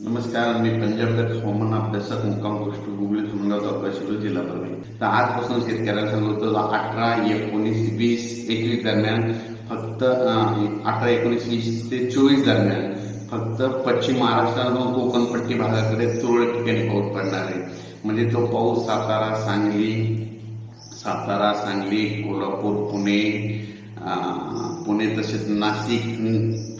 नमस्कार मी पंजाबगड हवामान अभ्यासक मुक्काम गोष्ट गुगली धुमगाव तालुका शिरूर जिल्हा परभणी. तर आजपासून शेतकऱ्यांना सांगतो अठरा एकोणीस वीस एकवीस दरम्यान फक्त अठरा एकोणीस वीस ते चोवीस दरम्यान फक्त पश्चिम महाराष्ट्रातून कोकणपट्टी भागाकडे तुरळक ठिकाणी पाऊस पडणार आहे. म्हणजे तो पाऊस सातारा सांगली सातारा सांगली कोल्हापूर पुणे पुणे तसेच नाशिक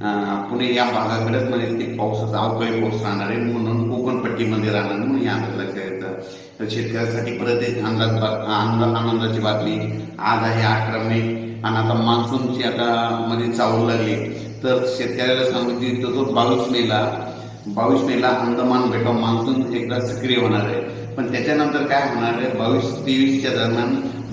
पुणे या भागाकडेच म्हणजे ते पावसाचा अवकाळी पाऊस राहणार आहे. म्हणून कोकणपट्टीमध्ये राहणार म्हणून या लक्षात येतं तर शेतकऱ्यासाठी परत एक अंदाज आनंदाची बातमी. आज आहे अठरा मे आणि आता मान्सूनची आता मध्ये चावू लागली. तर शेतकऱ्याला सांगू की तो तो बावीस मेला बावीस मेला अंदमान बेटाव मान्सून एकदा सक्रिय होणार आहे. पण त्याच्यानंतर काय होणार आहे? बावीस तेवीसच्या दरम्यान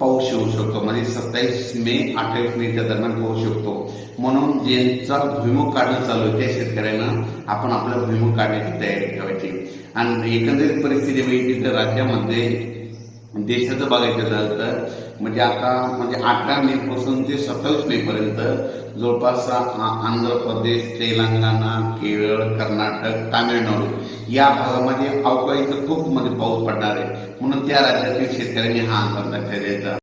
पाऊस येऊ शकतो. म्हणजे सत्तावीस मे अठ्ठावीस मेच्या दरम्यान पाऊस शकतो. म्हणून ज्यांचा भुईमुख काढणं चालू आहे त्या शेतकऱ्यांना आपण आपला भुईमुख काढण्याची तयारी ठेवायची आणि एकंदरीत परिस्थिती म्हणजे तर राज्यामध्ये देशाचं बघायचं झालं तर म्हणजे आता म्हणजे अठरा मे पासून ते सत्तावीस मे पर्यंत जवळपास आंध्र प्रदेश तेलंगणा केरळ कर्नाटक तामिळनाडू या भागामध्ये अवकाळीचं खूप म्हणजे पाऊस पडणार आहे. म्हणून त्या राज्यातील शेतकऱ्यांनी हा अंदाज लक्षात द्यायचा